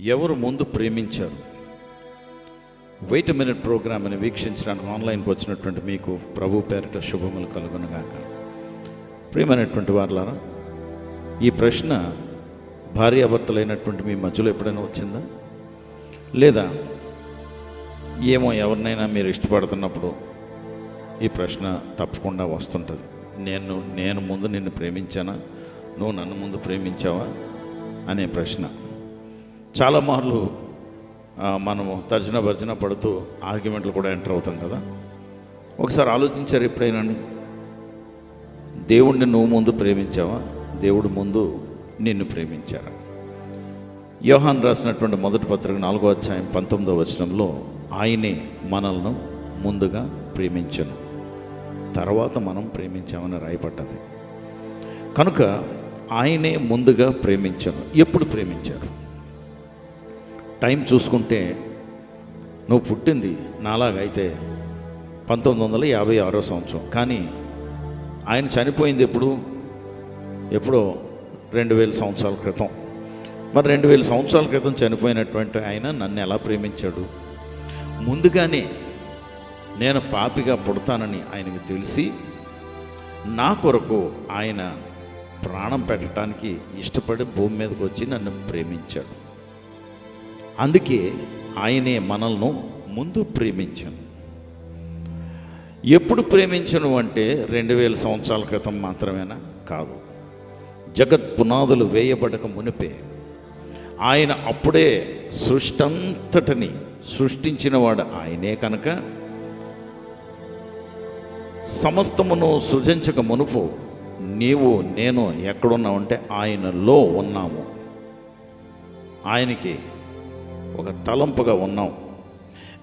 ఎవరు ముందు ప్రేమించారు? వెయిట్ మినిట్ ప్రోగ్రామ్ని వీక్షించడానికి ఆన్లైన్కి వచ్చినటువంటి మీకు ప్రభు పేరిట శుభములు కలుగునుగాక ప్రియమైనటువంటి వారులారా ఈ ప్రశ్న భార్యాభర్తలైనటువంటి మీ మధ్యలో ఎప్పుడైనా వచ్చిందా? లేదా ఏమో ఎవరినైనా మీరు ఇష్టపడుతున్నప్పుడు ఈ ప్రశ్న తప్పకుండా వస్తుంటుంది. నేను నేను ముందు నిన్ను ప్రేమించానా? నువ్వు నన్ను ముందు ప్రేమించావా? అనే ప్రశ్న. చాలామార్లు మనము తర్జన భర్జన పడుతూ ఆర్గ్యుమెంట్లు కూడా ఎంటర్ అవుతాం కదా. ఒకసారి ఆలోచించారు ఎప్పుడైనా దేవుణ్ణి నువ్వు ముందు ప్రేమించావా? దేవుడు ముందు నిన్ను ప్రేమించారా? యోహాన్ రాసినటువంటి మొదటి పత్రిక నాలుగో అధ్యాయం పంతొమ్మిదో వచనంలో ఆయనే మనల్ని ముందుగా ప్రేమించను తర్వాత మనం ప్రేమించామని రాయపడ్డది కనుక ఆయనే ముందుగా ప్రేమించను. ఎప్పుడు ప్రేమించారు? టైం చూసుకుంటే నువ్వు పుట్టింది నాలాగైతే పంతొమ్మిది వందల యాభై ఆరో సంవత్సరం. కానీ ఆయన చనిపోయింది ఎప్పుడు? ఎప్పుడో రెండు వేల సంవత్సరాల క్రితం. మరి రెండు వేల సంవత్సరాల క్రితం చనిపోయినటువంటి ఆయన నన్ను ఎలా ప్రేమించాడు? ముందుగానే నేను పాపిగా పుడతానని ఆయనకు తెలిసి నా కొరకు ఆయన ప్రాణం పెట్టడానికి ఇష్టపడి భూమి మీదకి వచ్చి నన్ను ప్రేమించాడు. అందుకే ఆయనే మనల్ని ముందు ప్రేమించను. ఎప్పుడు ప్రేమించను అంటే రెండు వేల సంవత్సరాల క్రితం మాత్రమేనా? కాదు. జగత్ పునాదులు వేయబడక మునిపే. ఆయన అప్పుడే సృష్టంతటిని సృష్టించినవాడు ఆయనే కనుక. సమస్తమును సృజించక మునుపు నీవు నేను ఎక్కడున్నామంటే ఆయనలో ఉన్నాము. ఆయనకి ఒక తలంపుగా ఉన్నాం.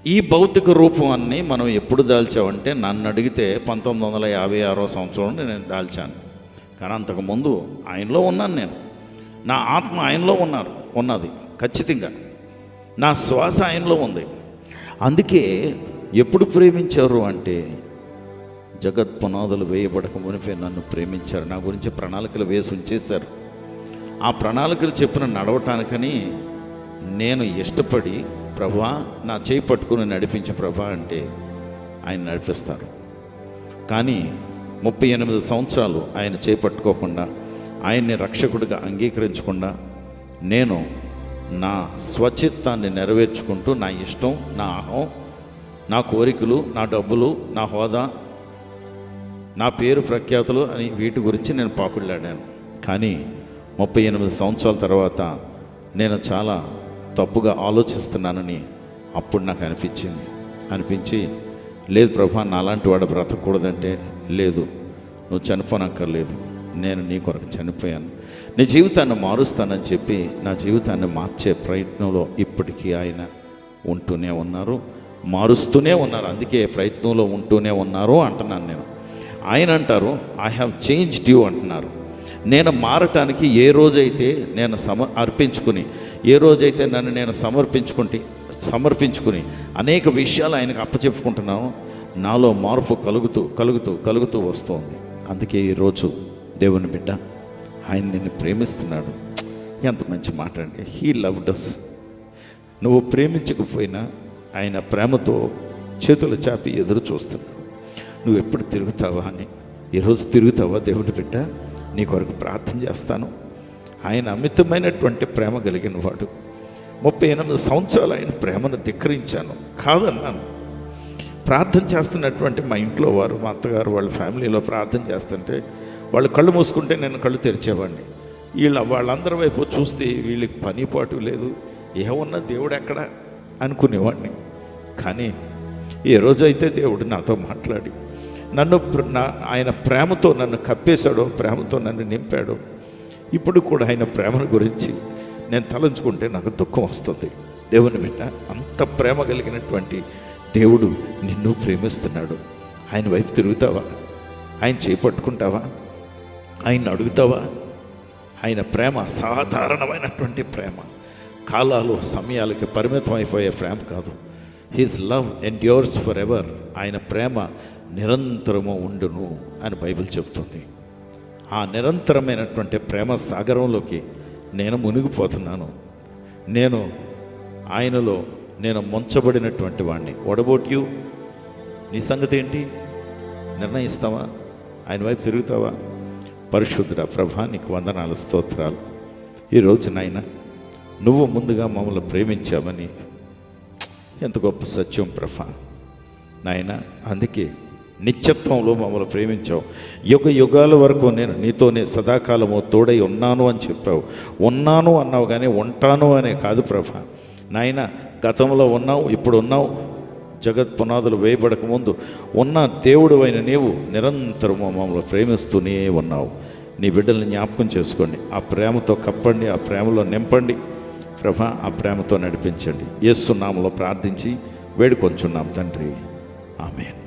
ఈ భౌతిక రూపాన్ని మనం ఎప్పుడు దాల్చామంటే నన్ను అడిగితే పంతొమ్మిది వందల యాభై ఆరో సంవత్సరంలో నేను దాల్చాను. కానీ అంతకుముందు ఆయనలో ఉన్నాను నేను. నా ఆత్మ ఆయనలో ఉన్నారు ఉన్నది ఖచ్చితంగా. నా శ్వాస ఆయనలో ఉంది. అందుకే ఎప్పుడు ప్రేమించారు అంటే జగత్ పునాదులు వేయబడక మునిపే నన్ను ప్రేమించారు. నా గురించి ప్రణాళికలు వేసి ఉంచేశారు. ఆ ప్రణాళికలు చెప్పిన నడవటానికని నేను ఇష్టపడి ప్రభా నా చేయి పట్టుకుని నడిపించే ప్రభా అంటే ఆయన నడిపిస్తారు. కానీ ముప్పై ఎనిమిది సంవత్సరాలు ఆయన చేపట్టుకోకుండా ఆయన్ని రక్షకుడిగా అంగీకరించకుండా నేను నా స్వచిత్తాన్ని నెరవేర్చుకుంటూ నా ఇష్టం నా అహం నా కోరికలు నా డబ్బులు నా హోదా నా పేరు ప్రఖ్యాతులు అని వీటి గురించి నేను పాకుళ్ళాడాను కానీ ముప్పై ఎనిమిది సంవత్సరాల తర్వాత నేను చాలా తప్పుగా ఆలోచిస్తున్నానని అప్పుడు నాకు అనిపించింది. అనిపించి లేదు ప్రభా నాలాంటి వాడు బ్రతకూడదంటే లేదు. నువ్వు చనిపోనక్కర్లేదు. నేను నీ కొరకు చనిపోయాను. నీ జీవితాన్ని మారుస్తానని చెప్పి నా జీవితాన్ని మార్చే ప్రయత్నంలో ఇప్పటికీ ఆయన ఉంటూనే ఉన్నారు. మారుస్తూనే ఉన్నారు. అందుకే ప్రయత్నంలో ఉంటూనే ఉన్నారు అంటున్నాను నేను. ఆయన అంటారు ఐ హ్యావ్ చేంజ్డ్ యూ అంటున్నారు. నేను మారటానికి ఏ రోజైతే నేను సమ అర్పించుకుని ఏ రోజైతే నన్ను నేను సమర్పించుకుంటే సమర్పించుకుని అనేక విషయాలు ఆయనకు అప్పచెప్పుకుంటున్నాను నాలో మార్పు కలుగుతూ కలుగుతూ కలుగుతూ వస్తోంది. అందుకే ఈరోజు దేవుని బిడ్డ ఆయన నిన్ను ప్రేమిస్తున్నాడు. ఎంత మంచి మాట అండి. హీ లవ్డ్ అస్ నువ్వు ప్రేమించకపోయినా ఆయన ప్రేమతో చేతులు చాపి ఎదురు చూస్తున్నాడు. నువ్వు ఎప్పుడు తిరుగుతావా అని? ఈరోజు తిరుగుతావా దేవుడి బిడ్డ? నీ కొరకు ప్రార్థన చేస్తాను. ఆయన అమితమైనటువంటి ప్రేమ కలిగిన వాడు. ముప్పై ఎనిమిది సంవత్సరాలు ఆయన ప్రేమను ధిక్కరించాను. కాదన్నాను. ప్రార్థన చేస్తున్నటువంటి మా ఇంట్లో వారు మా అత్తగారు వాళ్ళ ఫ్యామిలీలో ప్రార్థన చేస్తుంటే వాళ్ళు కళ్ళు మూసుకుంటే నేను కళ్ళు తెరిచేవాడిని. వీళ్ళ వాళ్ళందరి వైపు చూస్తే వీళ్ళకి పని పాటు లేదు. ఏమన్నా దేవుడు ఎక్కడ? అనుకునేవాడిని. కానీ ఏ రోజైతే దేవుడు నాతో మాట్లాడి నన్ను నా ఆయన ప్రేమతో నన్ను కప్పేశాడు ప్రేమతో నన్ను నింపాడు. ఇప్పుడు కూడా ఆయన ప్రేమను గురించి నేను తలంచుకుంటే నాకు దుఃఖం వస్తుంది. దేవుని బిడ్డ అంత ప్రేమ కలిగినటువంటి దేవుడు నిన్ను ప్రేమిస్తున్నాడు. ఆయన వైపు తిరుగుతావా? ఆయన చేపట్టుకుంటావా ఆయన అడుగుతావా? ఆయన ప్రేమ సాధారణమైనటువంటి ప్రేమ. కాలాలు సమయాలకి పరిమితం అయిపోయే ప్రేమ కాదు. His love endures for ever ఆయన ప్రేమ నిరంతరము ఉండును అని బైబిల్ చెబుతుంది. ఆ నిరంతరమైనటువంటి ప్రేమ సాగరంలోకి నేను మునిగిపోతున్నాను. నేను ఆయనలో నేను ముంచబడినటువంటి వాడిని వడబోట్ యూ నీ సంగతి ఏంటి? నిర్ణయిస్తావా? ఆయన వైపు తిరుగుతావా? పరిశుద్ధుడ ప్రభా నీకు వందనాలు స్తోత్రాలు. ఈరోజు నాయన నువ్వు ముందుగా మమ్మల్ని ప్రేమించావని. ఎంత గొప్ప సత్యం ప్రభా. నాయన అందుకే నిత్యత్వంలో మమ్మల్ని ప్రేమించావు. యుగ యుగాల వరకు నేను నీతోనే సదాకాలము తోడై ఉన్నాను అని చెప్పావు. ఉన్నాను అన్నావు కానీ ఉంటాను అనే కాదు ప్రభ. నాయన గతంలో ఉన్నావు ఇప్పుడు ఉన్నావు. జగత్ పునాదులు వేయబడక ముందు ఉన్న దేవుడు అయిన నీవు నిరంతరము మమ్మల్ని ప్రేమిస్తూనే ఉన్నావు. నీ బిడ్డల్ని జ్ఞాపకం చేసుకోండి. ఆ ప్రేమతో కప్పండి ఆ ప్రేమలో నింపండి. ప్రభ ఆ ప్రేమతో నడిపించండి. ఏసునామలో ప్రార్థించి వేడుకొంచున్నాం తండ్రి. ఆమెన్.